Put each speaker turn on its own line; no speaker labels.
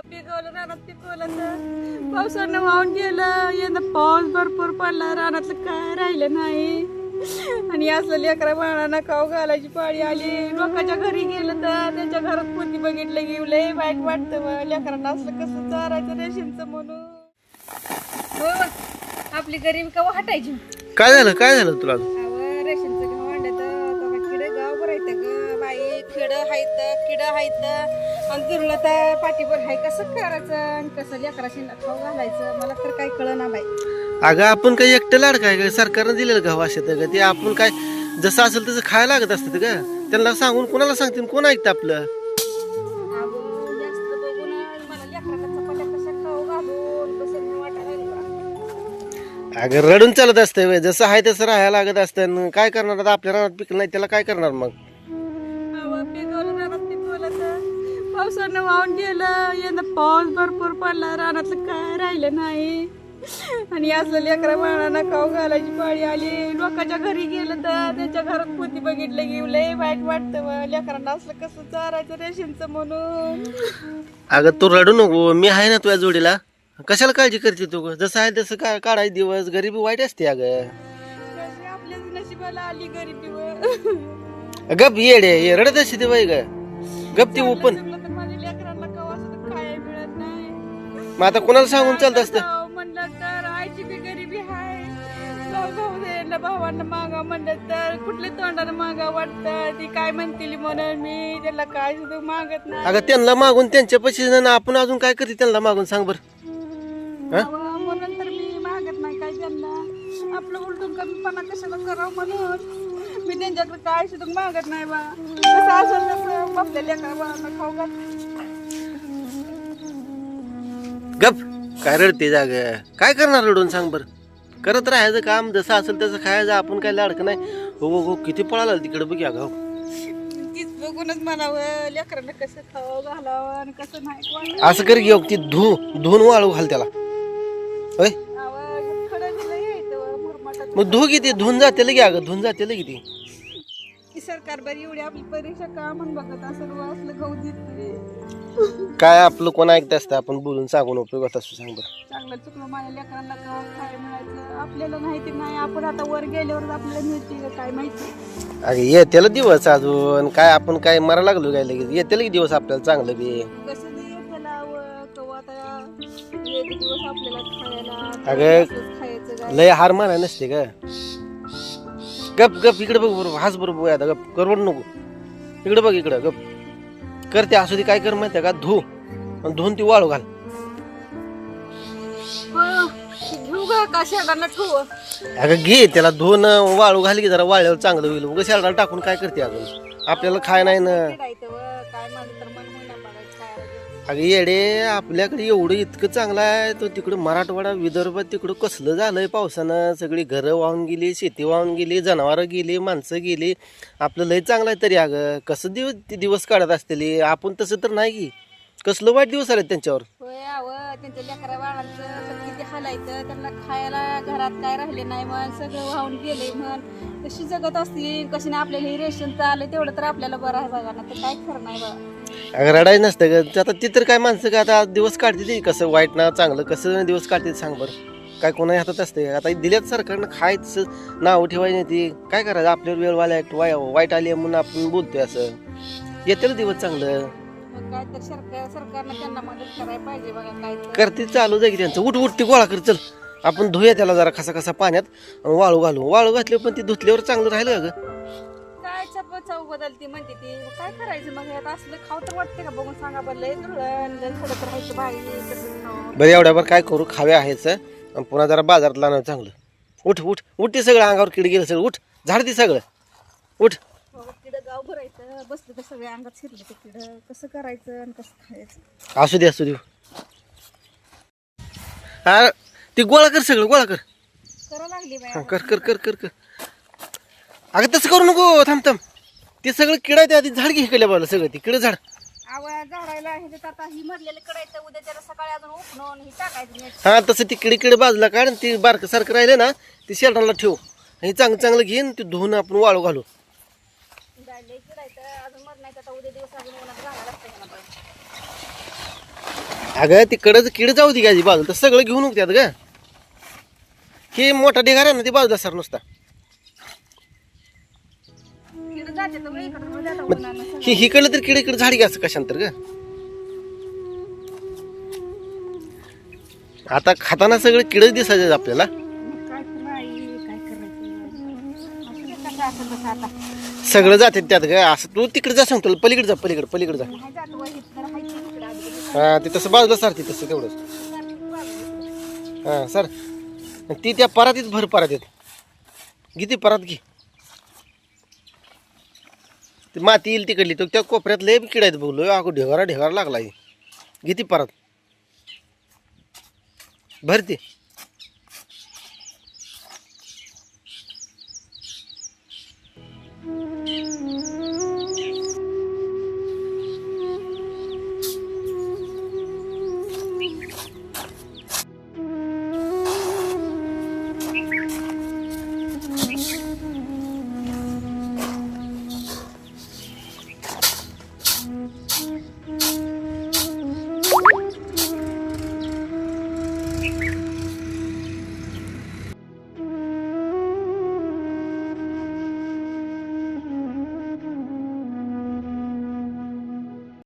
पिकवलं रानात पिकवलं तर पावसानं वाहून गेलं. यंदा पाऊस भरपूर पडला रानातलं काय राहिलं नाही. आणि असलं लेकरा बाळांना काव हो, घालायची पाळी आली. लोकांच्या घरी गेलं तर त्यांच्या घरात पोती बघितलं की लय वाईट वाटतं लेकरांना असलं कसं चारायचं रेशनचं म्हणून. हो आपली गरीब का हटायची
काय झालं? काय झालं तुला
आणि तिरुला तर पाठीवर हाय कसं करायचं आणि कसं लेकराशी खाऊ घालायचं? मला तर काही कळना बाई.
अगं आपण काही एकटं लाड काय? काय सरकारनं दिलेलं गाव असे का ते आपण काय जसं असेल तसं खायला लागत असतं का त्यांना सांगून कोणाला सांगतील? कोण ऐकतं आपलं?
अगो जास्त बघून मला लेकराला चपात्या कशा खाऊ घालून कसं नाही वाटायला
अगं रडून चालत असतं व्हय. जसं आहे तसं राहायला लागत असतं काय करणार? आता आपल्या रानात पिकलं नाही त्याला काय करणार मग?
पावसानं वाहून गेलं. यंदा पाऊस भरपूर पडला रानातलं काय राहिलं नाही. आणि असलं लेकरा बाळांना खाऊ घालायची पाळी आली. लोकांच्या घरी गेलं तर त्यांच्या घरात पोती बघितलं लय वाईट वाटतं. लेकरांना असलं कसं चारायचं रेशनचं म्हणून.
अगं तू रडू नको मी आहे ना तुझ्या जोडीला. कशाला काळजी करते तू ग? जसं आहे तसं का काढायचे दिवस गरिबी वाईट असते अगं.
कशी आपल्या नशिबाला आली गरीबीवर
गप येडे ये रडत असते ते बाई ग. गप ती ओपन. मग आता कोणाला सांगून चालत असतं?
जाऊ म्हणलं तर आईची बी गरिबी आहे. भाऊ भाऊ द्यायला भावांना मागा म्हणलं तर कुठले तोंडानं मागा वाटतं? ती काय म्हणतील म्हणून मी त्याला काय सुद्धा मागत नाही.
अगं त्यांना मागून त्यांच्या पैसे आपण अजून काय करते त्यांना मागून सांग बर.
म्हणून तर मी मागत नाही काय त्यांना. आपलं उलटून कमीपणा कशाला करावं म्हणून? मी त्यांच्याकडे काय सुद्धा मागत नाही बा. कसं असेल तसं आपल्या लेकरा बाळांना खाऊ घाल
गप. काय रडते जाग? काय करणार रडून सांग बर. करत राहायचं काम जसं असेल तसं खायचं आपण काय लाडकं नाही. हो हो हो किती पळाला तिकडे बघ या गाव
तीच बघूनच म्हणावं लेकरांना कसं खावं घालावं आणि कसं नाही वाटलं.
असं कर घेऊ ती धु धुवून वाळू घाल त्याला. होय?
अहो, खडं दिलं यायचं मुरमाटात.
मग धु किती धुवून जाते लगे अगं धुवून जाते किती
की सरकार बरी एवढी आपली परीक्षा का म्हणून बघत असं असलं गहू देते
काय आपलं कोण ऐकत असतं? आपण बोलून सांगून उपयोग होत असतो सांग बरं.
चांगलं चुकलं माझ्या लेकरांना का काय मिळायचं आपल्याला माहिती नाही आपण आता वर गेल्यावर आपल्याला मिळते का काय माहिती?
अगं येतेला दिवस अजून. काय आपण काय मरा लागलो काय लगेच? येतेला की दिवस आपल्याला चांगलं बी.
कसं नाही त्याला व- कवा आता एक दिवस आपल्याला खायला
अगं,
खायचं
लय हार मारा नसते का गप गप इकडे बघ बरोबर हाच बरोबर आता गप करवड नको. इकडे बघ इकडं गप. करते असू दे काय कर माहिती का? धु. आणि धुवून ती वाळू घाल.
घेऊ का? का शेणाला ठेवू?
अगं घे त्याला धुवून वाळू घाल की जरा वाळल्यावर चांगलं होईल. उगा शेळाला टाकून काय करते अजून आपल्याला खाय नाही ना. अगं येडे आपल्याकडे एवढं इतकं चांगलं आहे तो तिकडं मराठवाडा विदर्भ तिकडं कसलं झालंय पावसानं? सगळी घरं वाहून गेली शेती वाहून गेली जनावरं गेली माणसं गेली. आपलं लय चांगलं आहे तरी अगं. कसं दिवस ते दिवस काढत असतील आपण तसं तर नाही की. कसलं वाईट दिवस आले त्यांच्यावर?
होय आव त्यांच्या लेकरा बाळांचं तर किती हालायचं त्यांना खायला घरात काय राहिले नाही म्हण सगळं वाहून गेले म्हण. कशी जगत असतील कशी नाही आपल्याला हे रेशन आलं तेवढं तर आपल्याला बरं आहे बघा ना तर काय खरं नाही बघा.
अगं रडायचं नसतं ग. आता ती तर काय माणसं का आता दिवस काढते ते. कसं वाईट ना चांगलं कसं दिवस काढते सांग बरं. काय कोणा हातात असते आता दिल्यात सरकारनं खायचं नाव ठेवायची नाही ती. काय करायचं? आपल्यावर वेळ वाल्या वाय वाईट आली म्हणून आपण बोलतोय असं. येते दिवस चांगलं.
मग काय तर सरकार सरकारनं त्यांना मदत करायला पाहिजे बघा काय तर.
करते चालू जाईल त्यांचं. उठ उठ ती गोळा कर चल. आपण धुया त्याला जरा कसा कसा पाण्यात आणि वाळू घालू. वाळू घातली पण ती धुतल्यावर चांगलं राहिलं का ग.
चव बदलती म्हणते ती. काय करायचं? मग यात असलं खाऊ तर वाटते का? बघून सांगा बरं लय धुळण लय थोडं तर राहायचं बाई कसं खाऊ.
बरं एवढ्यावर काय करू? खावे आहेच. आणि पुन्हा जरा बाजारात लावणं चांगलं. उठ उठ उठ ते सगळं अंगावर किड गेलं सगळं. उठ झाड ती सगळं. उठ.
हो, किडं गाव भरायचं. बसलं तर अंगात शिरलं ते किडं. कसं करायचं आणि कसं खायचं?
असू दे असू दे. हा ती गोळा कर सगळं गोळा कर.
करा लागली बाई.
हा, कर कर कर कर कर. अगं तसं करू नको. थांब थांब. ते सगळं किडा त्या आधी झाड घे इकडल्या बाजूला सगळं ती किडं झाड
झाडायला हे देतात आता ही मरलेलं कडायचं उद्या त्याला सकाळी अजून उपणून ही टाकायचं नीट.
हा तसं ती किडी किडे बाजूला काढ आणि ती बारकं सारखं राहिलं ना ती शेल्डरला ठेव. आणि चांगलं चांगलं घेऊन ते धुवून आपण वाळू घालू.
जायलंय किडायचं अजून मर नाही आता उद्या दिवस अजून उन्हात घालायला लागतं ह्याला पण.
अगं तिकडं किड जाऊ दे गाजी बाजूला तर सगळं घेऊन उगत्यात ग. हे मोठा ढिगार आहे ना ती बाजूला सर नुसता.
जाते तर इकडं जाता.
ही हिकडलं तर किड इकडे झाडी घ्यायचं कशांतर ग. आता खाताना सगळं किडच दिसायचं आपल्याला.
काय तर नाही काय करायचं? असं ते कसं असं तसं आता?
सगळं जाते त्यात ग. असं तू तिकडे जा सांगतो पलीकडे जा पलीकडे पलीकडे जा.
नाही जात वय तर हाय तिकडे आधी.
हा ते तसं बाजूला सारते तसं तेवढंच. हा सर. ती त्या परातीत भर परातीत. किती परात घे. ती माती येईल तिकडली. तो त्या कोपऱ्यात लय किडायत बघलो अगो ढेगारा ढेगारा लागला किती परत. भरते Thank you.